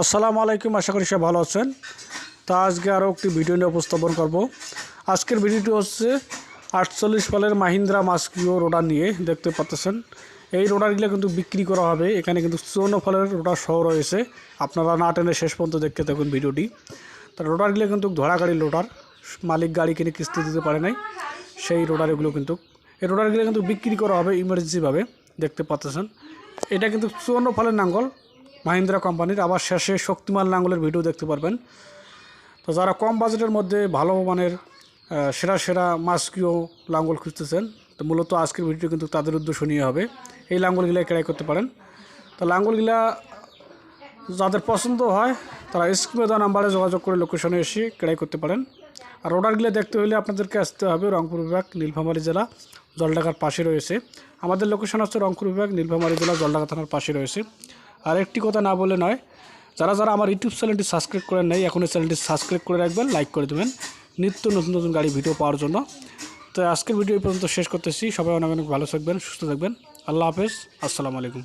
আসসালামু আলাইকুম, আশা করি সব ভালো আছেন। তা আজকে আরও একটি ভিডিও নিয়ে উপস্থাপন করব। আজকের ভিডিওটি হচ্ছে আটচল্লিশ ফলের মাহিন্দ্রা মাস্কিও রোডার নিয়ে দেখতে পাচ্ছেন। এই রোডারগুলো কিন্তু বিক্রি করা হবে। এখানে কিন্তু চুয়ান্ন ফলের রোডার সহ রয়েছে। আপনারা না টেনে শেষ পর্যন্ত দেখতে থাকুন ভিডিওটি। তা রোডারগুলো কিন্তু ধরা গাড়ির রোডার। মালিক গাড়ি কিনে কিস্তি দিতে পারে নাই। সেই রোডারগুলো কিন্তু এই রোডারগুলো কিন্তু বিক্রি করা হবে ইমার্জেন্সিভাবে। দেখতে পাচ্ছেন। এটা কিন্তু চুয়ান্ন ফলের নাঙ্গল। মাহিন্দ্রা কোম্পানির আবার শেষে শক্তিমান লাঙ্গলের ভিডিও দেখতে পারবেন। তো যারা কম বাজেটের মধ্যে ভালো মানের সেরা সেরা মাস্কিও লাঙ্গল খুঁজতেছেন, তো মূলত আজকের ভিডিও কিন্তু তাদের উদ্দেশ্য নিয়ে হবে। এই লাঙ্গলগুলো ক্রয় করতে পারেন। তো লাঙ্গলগুলা যাদের পছন্দ হয়, তারা স্ক্রিনে দেওয়া নাম্বারে যোগাযোগ করে লোকেশনে এসে ক্রয় করতে পারেন। আর অর্ডারগুলো দেখতে হলে আপনাদেরকে আসতে হবে রংপুর বিভাগ, নীলফামারী জেলা জলডাকার পাশে রয়েছে। আমাদের লোকেশন হচ্ছে রংপুর বিভাগ, নীলফামারী জেলা জলডাকা থানার পাশে রয়েছে। আর একটি কথা না বলে নয়, যারা যারা আমার ইউটিউব চ্যানেলটি সাবস্ক্রাইব করেন নাই এখন এই চ্যানেলটি সাবস্ক্রাইব করে রাখবেন, লাইক করে দেবেন। নিত্য নতুন নতুন গাড়ি, ভিডিও পাওয়ার জন্য। তো আজকের ভিডিও পর্যন্ত শেষ করতেছি। সবাই অনেক অনেক ভালো থাকবেন, সুস্থ থাকবেন। আল্লাহ হাফেজ। আসসালামু আলাইকুম।